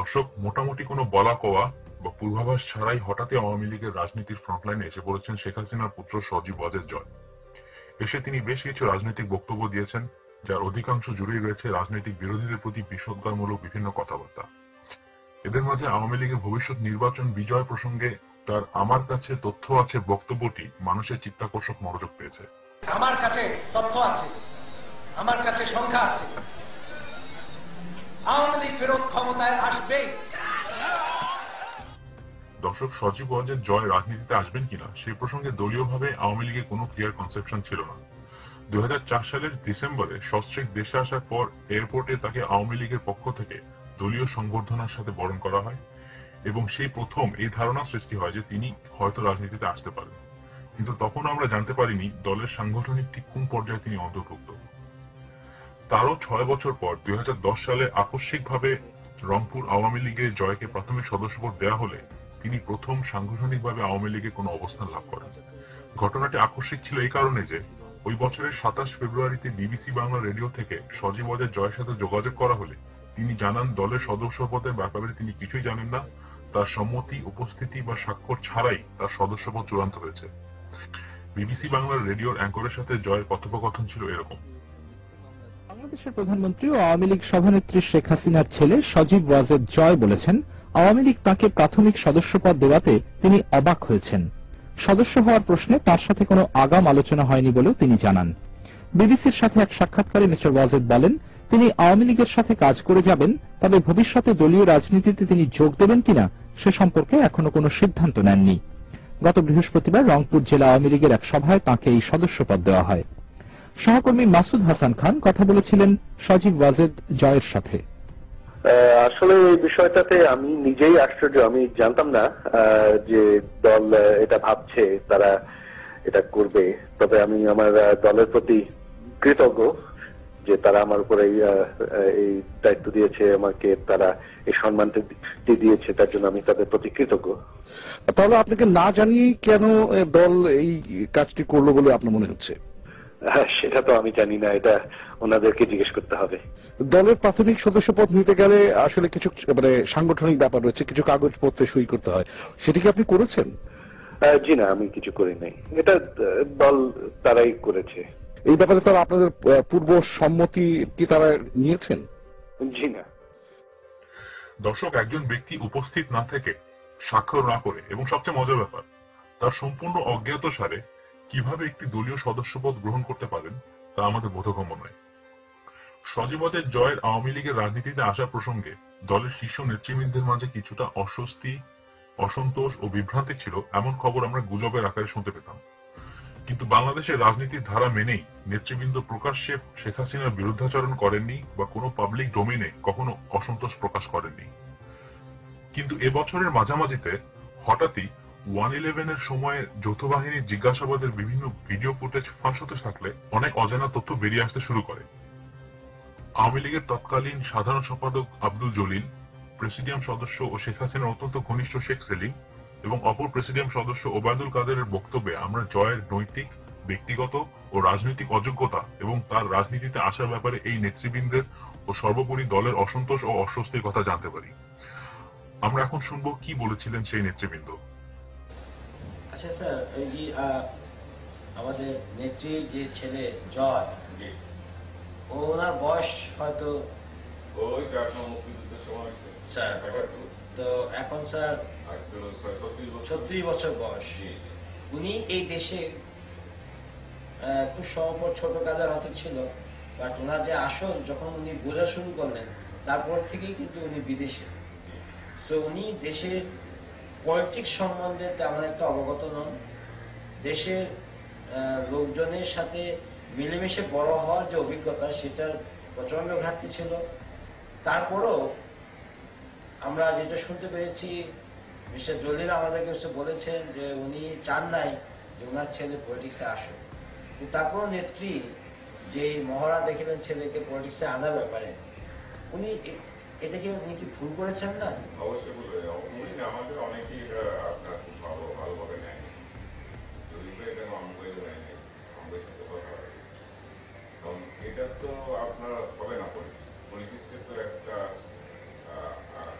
দর্শক, মোটামুটি কোনো বলা কওয়া বা পূর্বাভাস ছাড়াই হঠাৎই আওয়ামী লীগের রাজনীতির ফ্রন্টলাইনে এসে পড়েছেন শেখ হাসিনার পুত্র সজীব ওয়াজেদ জয়। এসে তিনি বেশ কিছু রাজনৈতিক বক্তব্য দিয়েছেন, যার অধিকাংশ জুড়েই রয়েছে রাজনৈতিক বিরোধীদের প্রতি বিষোদ্গারমূলক বিভিন্ন কথাবার্তা। এদের মাঝে আওয়ামী লীগের ভবিষ্যৎ নির্বাচন বিজয় প্রসঙ্গে তার আমার কাছে তথ্য আছে বক্তব্যটি মানুষের চিত্তাকর্ষক মনোযোগ পেয়েছে। আমার কাছে তথ্য আছে, আমার কাছে সংখ্যা আছে। আওয়ামী লীগ ফেরত ক্ষমতায় আসবেই। দর্শক, সজীব ওয়াজেদ জয় রাজনীতিতে আসবেন কিনা, সেই প্রসঙ্গে দলীয়ভাবে আওয়ামী লীগের কোনো ক্লিয়ার কনসেপশন ছিল না। দুই সালের ডিসেম্বরে সস্ত্রিক দেশে আসার পর এয়ারপোর্টে তাকে আওয়ামী লীগের পক্ষ থেকে দলীয় সংবর্ধনার সাথে বরণ করা হয় এবং সেই প্রথম এই ধারণা সৃষ্টি হয় যে তিনি হয়তো রাজনীতিতে আসতে পারেন। কিন্তু তখন আমরা জানতে পারিনি দলের সাংগঠনিক ঠিক কোন পর্যায়ে তিনি অন্তর্ভুক্ত। তারও ছয় বছর পর দুই হাজার দশ সালে আকস্মিকভাবে রংপুর আওয়ামী লীগের জয়কে প্রাথমিক সদস্যপদ দেওয়া হলে তিনি প্রথম সাংগঠনিকভাবে আওয়ামী লীগে কোনো অবস্থান লাভ করেন। ঘটনাটি আকস্মিক ছিল এই কারণে যে ওই বছরের সাতাশ ফেব্রুয়ারিতে বিবিসি বাংলা রেডিও থেকে সজীব ওয়াজেদ জয়ের সাথে যোগাযোগ করা হলে তিনি জানান, দলের সদস্য পদের ব্যাপারে তিনি কিছুই জানেন না। তার সম্মতি, উপস্থিতি বা স্বাক্ষর ছাড়াই তার সদস্যপদ চূড়ান্ত হয়েছে। বিবিসি বাংলার রেডিওর অ্যাঙ্করের সাথে জয়ের কথোপকথন ছিল এরকম। বাংলাদেশের প্রধানমন্ত্রী ও আওয়ামী লীগ সভানেত্রী শেখ হাসিনার ছেলে সজীব ওয়াজেদ জয় বলেছেন, আওয়ামী লীগ তাকে প্রাথমিক সদস্যপদ দেওয়াতে তিনি অবাক হয়েছেন। সদস্য হওয়ার প্রশ্নে তার সাথে কোনো আগাম আলোচনা হয়নি বলেও তিনি জানান। বিবিসির সাথে এক সাক্ষাৎকারে মিস্টার ওয়াজেদ বলেন, তিনি আওয়ামী লীগের সাথে কাজ করে যাবেন, তবে ভবিষ্যতে দলীয় রাজনীতিতে তিনি যোগ দেবেন কিনা সে সম্পর্কে এখনও কোনো সিদ্ধান্ত নেননি। গত বৃহস্পতিবার রংপুর জেলা আওয়ামী লীগের এক সভায় তাঁকে এই সদস্যপদ দেওয়া হয়। সহকর্মী মাসুদ হাসান খান কথা বলেছিলেন সজীব ওয়াজেদ জয়ের সাথে। আহ, আসলে এই বিষয়টাতে আমি নিজেই আশ্চর্য আমি জানতাম না আহ, যে দল এটা ভাবছে তারা এটা করবে। তবে আমি আমার দলের প্রতি কৃতজ্ঞ যে তারা আমার উপরে এই, আহ, এই দায়িত্ব দিয়েছে আমাকে তারা এই সম্মানটি দিয়েছে তার জন্য আমি তাদের প্রতি কৃতজ্ঞ। তাহলে আপনাকে না জানিয়েই কেন দল এই কাজটি করল বলে আপনার মনে হচ্ছে? সেটা তো আমি জানি না এটা ওনাদেরকে জিজ্ঞেস করতে হবে। দলের প্রাথমিক সদস্যপদ নিতে গেলে আসলে কিছু মানে সাংগঠনিক ব্যাপার রয়েছে কিছু কাগজপত্রে সই করতে হয়। সেটি কি আপনি করেছেন? জি না আমি কিছু করি নাই। এটা দল তারাই করেছে। এই ব্যাপারে তারা আপনাদের পূর্ব সম্মতি কি তারা নিয়েছেন? জি না। দর্শক একজন ব্যক্তি উপস্থিত না থেকে স্বাক্ষর না করে এবং সবচেয়ে মজার ব্যাপার তার সম্পূর্ণ অজ্ঞাত সারে কীভাবে একটি দলীয় সদস্যপদ গ্রহণ করতে পারেন, তা আমাদের বোধগম্য নয়। সজীবতের জয়ের আওয়ামী লীগের রাজনীতিতে আসা প্রসঙ্গে দলের শীর্ষ নেতৃবৃন্দের মাঝে কিছুটা অস্বস্তি, অসন্তোষ ও বিভ্রান্তি ছিল, এমন খবর আমরা গুজবের আকারে শুনতে পেতাম। কিন্তু বাংলাদেশের রাজনীতির ধারা মেনেই নেতৃবৃন্দ প্রকাশ্যে শেখ হাসিনার বিরুদ্ধাচরণ করেননি বা কোনো পাবলিক ডোমেইনে কখনো অসন্তোষ প্রকাশ করেননি। কিন্তু এবছরের মাঝামাঝিতে হঠাৎই ওয়ান ইলেভেনের সময়ে যৌথ বাহিনীর জিজ্ঞাসাবাদের বিভিন্ন ভিডিও ফুটেজ ফাঁস হতে থাকলে অনেক অজানা তথ্য বেরিয়ে আসতে শুরু করে। আওয়ামী লীগের তৎকালীন সাধারণ সম্পাদক আব্দুল জলিল, প্রেসিডিয়াম সদস্য ও শেখ হাসিনার অত্যন্ত ঘনিষ্ঠ শেখ সেলিম এবং অপর প্রেসিডিয়াম সদস্য ওবায়দুল কাদেরের বক্তব্যে আমরা জয়ের নৈতিক, ব্যক্তিগত ও রাজনৈতিক অযোগ্যতা এবং তার রাজনীতিতে আসার ব্যাপারে এই নেতৃবৃন্দের ও সর্বোপরি দলের অসন্তোষ ও অস্বস্তির কথা জানতে পারি। আমরা এখন শুনব কি বলেছিলেন সেই নেতৃবৃন্দ। আচ্ছা স্যার এই যে আমাদের যে ছেলে জয় ওনার বয়স হয়তো ওই মুক্তিযুদ্ধের সময় হয়েছে। স্যার তো এখন স্যার ছত্রিশ বছর। বয়স। উনি এই দেশে খুব সম্ভব ছোট কাজের হয়তো ছিল বাট ওনার যে আসল যখন উনি বোঝা শুরু করলেন তারপর থেকেই কিন্তু উনি বিদেশে। তো উনি দেশের পলিটিক্স সম্বন্ধে তেমন একটা অবগত নন। দেশের লোকজনের সাথে মিলেমিশে বড় হওয়ার যে অভিজ্ঞতা, সেটার প্রচণ্ড ঘাটতি ছিল। তারপরও আমরা যেটা শুনতে পেরেছি, মিস্টার জলিল আমাদেরকে এসে বলেছেন যে উনি চান নাই যে ওনার ছেলে পলিটিক্সে আসুক। তারপরও নেত্রী যে মহড়া দেখিলেন ছেলেকে পলিটিক্সে আনার ব্যাপারে, উনি এটাকে উনি কি ভুল করেছেন না? অবশ্যই। আমাদের অনেকেই আহ, আপনার খুব ভালো ভালোভাবে নেয় যদি তো এটা আমগুলো নেয় নাই আমাদের সাথে কথা হয় কারণ এটা তো আপনার হবে না পলিটিক্স পলিটিক্সের তো একটা আহ, আহ,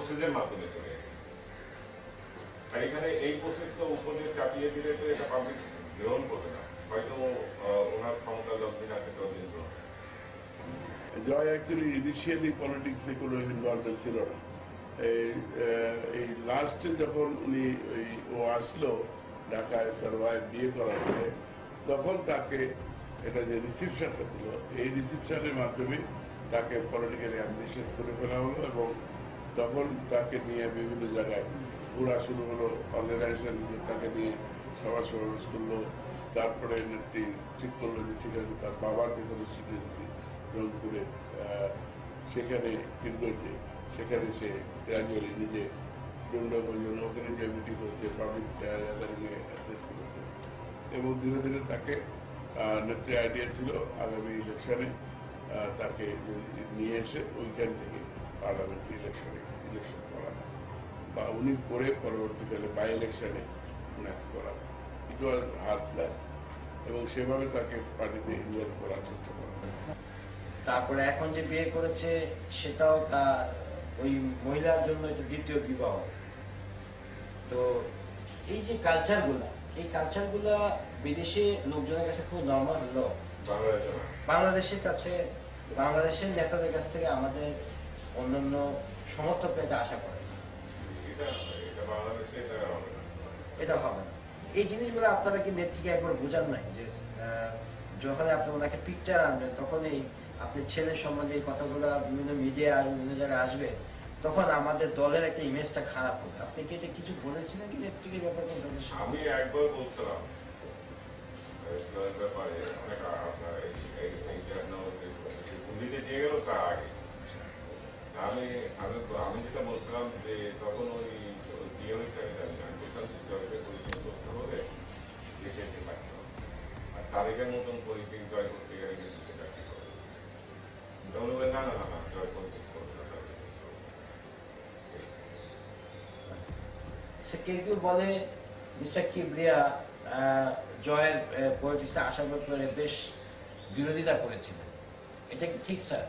প্রসেসের মাধ্যমে চলে এসেছে। তাই এখানে এই প্রসেস তো উপর চাপিয়ে দিলে তো এটা পাবলিক গ্রহণ করবে না। হয়তো ওনার ক্ষমতা যতদিন আছে ততদিন গ্রহণ। জয় অ্যাকচুয়ালি ইনিশিয়ালি পলিটিক্সে কোনো ইনভলভমেন্ট ছিল না। এই লাস্টে যখন উনি ও আসলো ঢাকায় বিয়ে করার পরে তখন তাকে এটা যে রিসিপশনটা ছিল এই রিসিপশনের মাধ্যমে তাকে পলিটিক্যালি অ্যাম্বিশিয়াস করে ফেলা হলো এবং তখন তাকে নিয়ে বিভিন্ন জায়গায় ঘোরা শুরু হলো অর্গানাইজেশন তাকে নিয়ে সভা সমাবেশ করল, তারপরে নেত্রী ঠিক করল যে ঠিক আছে, তার বাবার যে কনস্টিটিউন্সি রংপুরে সেখানে কিনগঞ্জে সেখানে সে গ্রাজুয়ালি নিজে ওখানে যে মিটিং করেছে পাবলিক অ্যাড্রেস করেছে। এবং ধীরে ধীরে তাকে নেত্রী আইডিয়া ছিল আগামী ইলেকশনে তাকে নিয়ে এসে ওইখান থেকে পার্লামেন্ট ইলেকশনে ইলেকশন করানো বা উনি করে পরবর্তীকালে বাই ইলেকশনে উনাকে করানো ইট ওয়াজ হার প্ল্যান এবং সেভাবে তাকে পার্টিতে ইনভলভ করার চেষ্টা করা। তারপরে এখন যে বিয়ে করেছে সেটাও তার ওই মহিলার জন্য এটা দ্বিতীয় বিবাহ। তো এই যে কালচারগুলা এই কালচারগুলা বিদেশে লোকজনের কাছে খুব নর্মাল হলো বাংলাদেশের কাছে বাংলাদেশের নেতাদের কাছ থেকে আমাদের অন্যান্য সমর্থক এটা আশা করে। এটা এটা হবে না। এই জিনিসগুলো আপনারা কি নেত্রীকে একবার বোঝান নাই? যে যখন আপনি ওনাকে পিকচার আনবেন তখন এই আপনার ছেলের সম্বন্ধে এই কথাগুলো বিভিন্ন মিডিয়া আর বিভিন্ন জায়গায় আসবে তখন আমাদের দলের একটা ইমেজটা খারাপ হবে। আপনি কি এটা কিছু বলেছিলেন কি নেত্রীকে ব্যাপারে? আমি একবার বলছিলাম এই জয়ের ব্যাপারে অনেক আপনার এই এই এই যে আপনার যে পুঁজিতে দিয়ে গেল তার আগে আমি আমি আমি যেটা বলছিলাম যে তখন ওই বিয়ে হয়েছে আমি জানি না। আমি বলছিলাম যে জয়কে পরিচয় করতে হবে দেশে এসে থাকতে হবে আর তারিখের মতন পরিচয় জয় করতে গেলে কিন্তু সেটা ঠিক হবে তখন বলে না না না না জয় পরিচয় করবে না জয় politics করবে না। সে কেউ কেউ বলে মিস্টার কিবরিয়া জয়ের পলিটিক্সে আসার ব্যাপারে বেশ বিরোধিতা করেছিলেন। এটা কি ঠিক স্যার?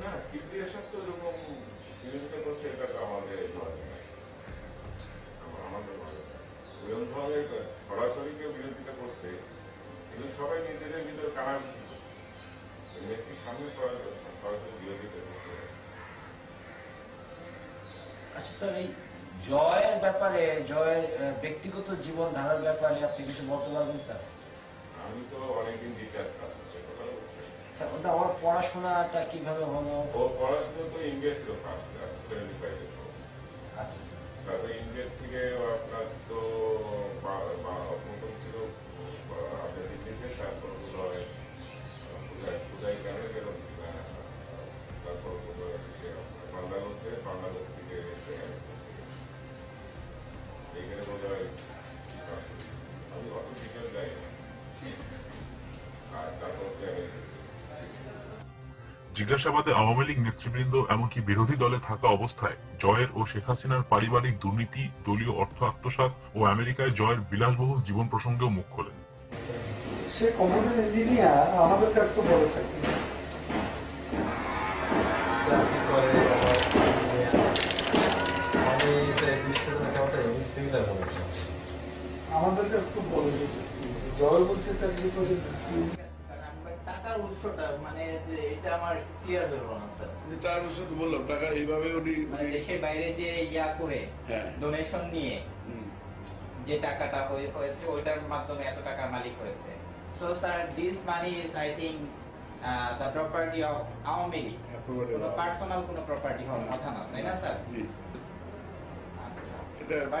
না কিন্তু এসব তো এরকম বিরোধিতা করছে এটা তো আমাদের আমাদের নয়। ধরনের সরাসরি কেউ বিরোধিতা করছে কিন্তু সবাই নিজেদের ভিতরে সামনে সরাসরি বিরোধিতা করছে। আচ্ছা স্যার এই জয়ের ব্যাপারে জয়ের ব্যক্তিগত জীবন ধারার ব্যাপারে আপনি কিছু বলতে পারবেন স্যার? আমি তো অনেকদিন ডিটেলস কাজ আমার পড়াশোনাটা কীভাবে হলো? ও পড়াশোনা তো ইংরেজ ছিল ফার্স্ট সেভেন্টি ফাইভে আচ্ছা তারপরে ইন্ডিয়া থেকে আপনার তো জিজ্ঞাসাবাদে আওয়ামী লীগ নেতৃবৃন্দ এমনকি বিরোধী দলে থাকা অবস্থায় জয়ের ও শেখ হাসিনার পারিবারিক দুর্নীতি দলীয় অর্থ আত্মসাৎ ও আমেরিকায় জয়ের বিলাসবহুল জীবন প্রসঙ্গেও মুখ খোলেন। সে কমোডেল ইঞ্জিনিয়ার আমাদের কাছে তো বলেছে চাকরি। মনে আমাদের কাছে তো বলেছে জয় বলছে চাকরি করে উৎসটা মানে এটা আমার ক্লিয়ার হলো না স্যার তার সাথে বললাম টাকা এইভাবে উনি মানে দেশের বাইরে যে ইয়া করে হ্যাঁ। ডোনেশন নিয়ে যে টাকাটা হয়েছে ওইটার মাধ্যমে এত টাকার মালিক হয়েছে। So sir this money is I think the property of Awami League কোনো পার্সোনাল কোনো প্রপার্টি হওয়ার কথা না তাই না স্যার আচ্ছা। এটা But-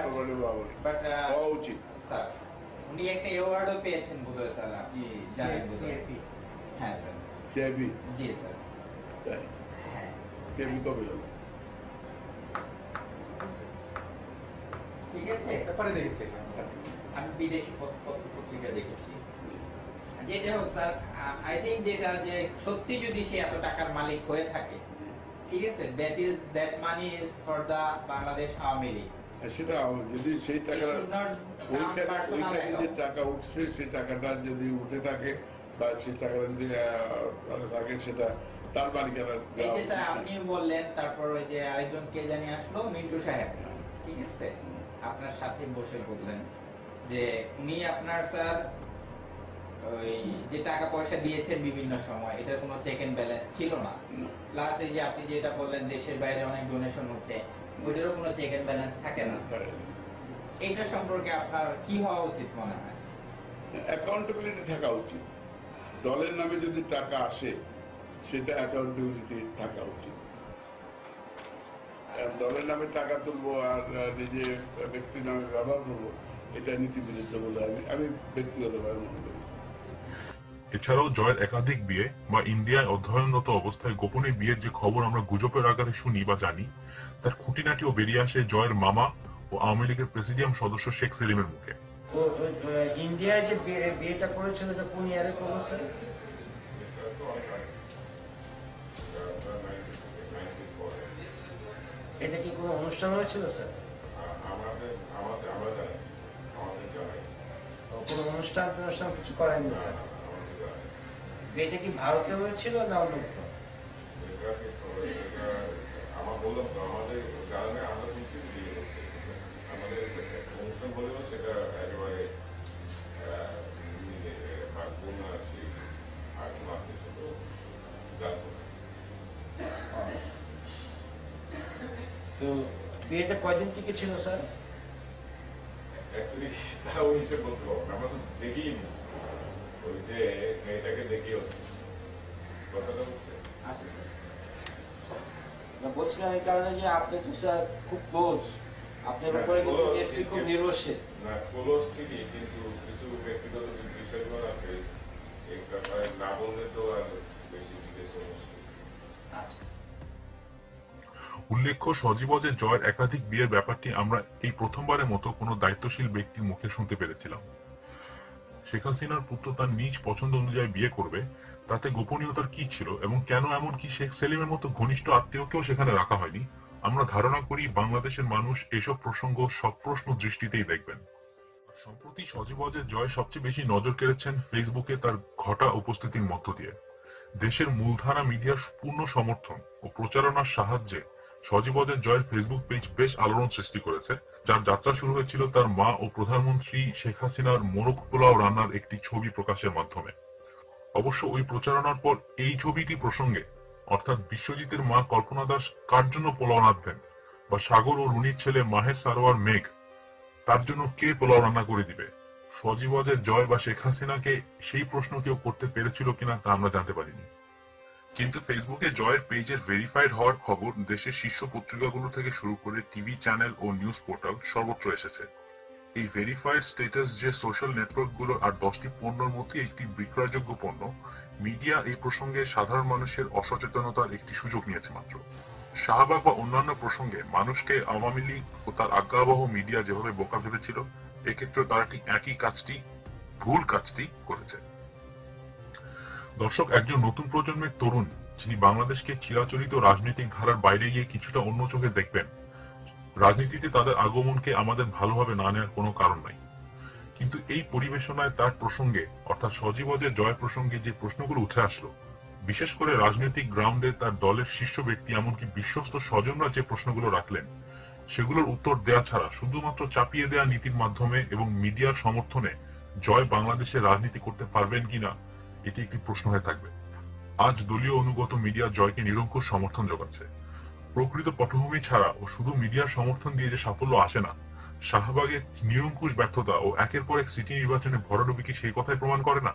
বাট হওয়া উচিত। স্যার উনি একটা অ্যাওয়ার্ডও পেয়েছেন বোধহয় স্যার আপনি জানেন হ্যাঁ স্যার। সিআইবি জি স্যার। তাই? হ্যাঁ। সিআইবি কবে হলো ঠিক আছে। ব্যাপারে দেখেছি আচ্ছা। আমি বিদেশি পত্রিকা দেখেছি। যেটা হোক স্যার আই থিঙ্ক যেটা যে সত্যি যদি সে এত টাকার মালিক হয়ে থাকে ঠিক আছে? That is that money is for the Bangladesh Awami League সেটা যদি সেই ওইখানে যে টাকা উঠছে সেই টাকাটা যদি উঠে থাকে বা সেই টাকাটা যদি আহ, থাকে সেটা তার মালিকানা। আপনি বললেন তারপর ওই যে আরেকজন কে জানি আসলো মিন্টু সাহেব। ঠিক আছে? আপনার সাথে বসে বললেন যে উনি আপনার স্যার ওই যে টাকা পয়সা দিয়েছেন বিভিন্ন সময় এটার কোনো চেক এন্ড ব্যালেন্স ছিল না। প্লাস এই যে আপনি যেটা বললেন দেশের বাইরে অনেক ডোনেশন উঠে ওইটারও কোনো চেক এন্ড ব্যালেন্স থাকে না। এইটা সম্পর্কে আপনার কি হওয়া উচিত মনে হয়? অ্যাকাউন্টেবিলিটি থাকা উচিত। দলের নামে যদি টাকা আসে, সেটা অ্যাকাউন্টেবিলিটি থাকা উচিত। দলের নামে টাকা তুলবো আর নিজে ব্যক্তির নামে ব্যবহার করব, এটা নীতি বিরুদ্ধ বলে আমি আমি ব্যক্তিগতভাবে মনে করি। এছাড়াও জয়ের একাধিক বিয়ে বা ইন্ডিয়ায় অধ্যয়নরত অবস্থায় গোপনে বিয়ের যে খবর আমরা গুজবের আকারে শুনি বা জানি, তার খুঁটিনাটিও বেরিয়ে আসে জয়ের মামা ও আওয়ামী লীগের প্রেসিডিয়াম সদস্য শেখ সেলিমের মুখে। যে বিয়েটা করেছিল এটা কোন ইয়ারে এটা কি কোনো অনুষ্ঠান হয়েছিল, স্যার? অনুষ্ঠান অনুষ্ঠান কিছু করেননি, স্যার? বিয়েটা কি ভারতে হয়েছিল না অন্য কোথাও? আমার বললাম তো আমাদের জানা আমরা সেটা একেবারে আহ, নিজে, আহ, বোন আছে আর কোনো আত্মীয় স্বজন জানতো না। তো বিয়েটা কয়দিন ছিল স্যার? Actually, তা ওই হিসেবে বলতে পারব আমরা তো দেখিনি। ওই যে মেয়েটাকে দেখিও। কথাটা হচ্ছে। আচ্ছা স্যার। না বলছিলাম এই কারণে যে আপনি তো স্যার খুব ক্লোজ আপনার উপরে খুব কিন্তু- নির্ভরশীল। না ক্লোজ ঠিকই কিন্তু কিছু ব্যক্তিগত উল্লেখ্য, সজীবজের জয়ের একাধিক বিয়ের ব্যাপারটি আমরা এই প্রথমবারের মতো কোনো দায়িত্বশীল ব্যক্তির মুখে শুনতে পেরেছিলাম। শেখ হাসিনার পুত্র তার নিজ পছন্দ অনুযায়ী বিয়ে করবে, তাতে গোপনীয়তার কি ছিল এবং কেন এমনকি শেখ সেলিমের মতো ঘনিষ্ঠ আত্মীয়কেও সেখানে রাখা হয়নি, আমরা ধারণা করি বাংলাদেশের মানুষ এসব প্রসঙ্গ সপ্রশ্ন দৃষ্টিতেই দেখবেন। সম্প্রতি সজীবজের জয় সবচেয়ে বেশি নজর কেড়েছেন ফেসবুকে তার ঘটা উপস্থিতির মধ্য দিয়ে। দেশের মূলধারা মিডিয়ার পূর্ণ সমর্থন ও প্রচারণার সাহায্যে সজীবদের জয়ের ফেসবুক পেজ বেশ আলোড়ন সৃষ্টি করেছে, যার যাত্রা শুরু হয়েছিল তার মা ও প্রধানমন্ত্রী শেখ হাসিনার মোরগ পোলাও রান্নার একটি ছবি প্রকাশের মাধ্যমে। অবশ্য ওই প্রচারণার পর এই ছবিটি প্রসঙ্গে, অর্থাৎ বিশ্বজিতের মা কল্পনা দাস কার জন্য পোলাও রাঁধবেন? বা সাগর ও রুনির ছেলে মাহের সারোয়ার মেঘ, তার জন্য কে পোলাও রান্না করে দিবে? সজীবজের জয় বা শেখ হাসিনাকে সেই প্রশ্ন কেউ করতে পেরেছিল কিনা তা আমরা জানতে পারিনি। কিন্তু ফেসবুকে জয়ের পেজের ভেরিফাইড হওয়ার খবর দেশের শীর্ষ পত্রিকাগুলো থেকে শুরু করে টিভি চ্যানেল ও নিউজ পোর্টাল সর্বত্র এসেছে। এই ভেরিফাইড স্ট্যাটাস যে সোশ্যাল নেটওয়ার্কগুলো আর দশটি পণ্যের মধ্যে একটি বিক্রয়যোগ্য পণ্য মিডিয়া এই প্রসঙ্গে সাধারণ মানুষের অসচেতনতার একটি সুযোগ নিয়েছে মাত্র। শাহবাগ বা অন্যান্য প্রসঙ্গে মানুষকে আওয়ামী লীগ ও তার আজ্ঞাবহ মিডিয়া যেভাবে বোকা ভেবেছিল এক্ষেত্রে তারা ঠিক একই কাজটি, ভুল কাজটি করেছে। দর্শক, একজন নতুন প্রজন্মের তরুণ, যিনি বাংলাদেশকে চিরাচরিত রাজনৈতিক ধারার বাইরে গিয়ে কিছুটা অন্য চোখে দেখবেন, রাজনীতিতে তাদের আগমনকে আমাদের ভালোভাবে না নেওয়ার কোনো কারণ নাই। কিন্তু এই পরিবেশনায় তার প্রসঙ্গে, অর্থাৎ সজীবজের জয় প্রসঙ্গে যে প্রশ্নগুলো উঠে আসলো, বিশেষ করে রাজনৈতিক গ্রাউন্ডে তার দলের শীর্ষ ব্যক্তি এমনকি বিশ্বস্ত স্বজনরা যে প্রশ্নগুলো রাখলেন, সেগুলোর উত্তর দেয়া ছাড়া শুধুমাত্র চাপিয়ে দেয়া নীতির মাধ্যমে এবং মিডিয়ার সমর্থনে জয় বাংলাদেশে রাজনীতি করতে পারবেন কিনা এটি একটি প্রশ্ন হয়ে থাকবে। আজ দলীয় অনুগত মিডিয়া জয়কে নিরঙ্কুশ সমর্থন যোগাচ্ছে। প্রকৃত পটভূমি ছাড়া ও শুধু মিডিয়ার সমর্থন দিয়ে যে সাফল্য আসে না, শাহবাগের নিরঙ্কুশ ব্যর্থতা ও একের পর এক সিটি নির্বাচনে ভরাডুবি কি সেই কথাই প্রমাণ করে না?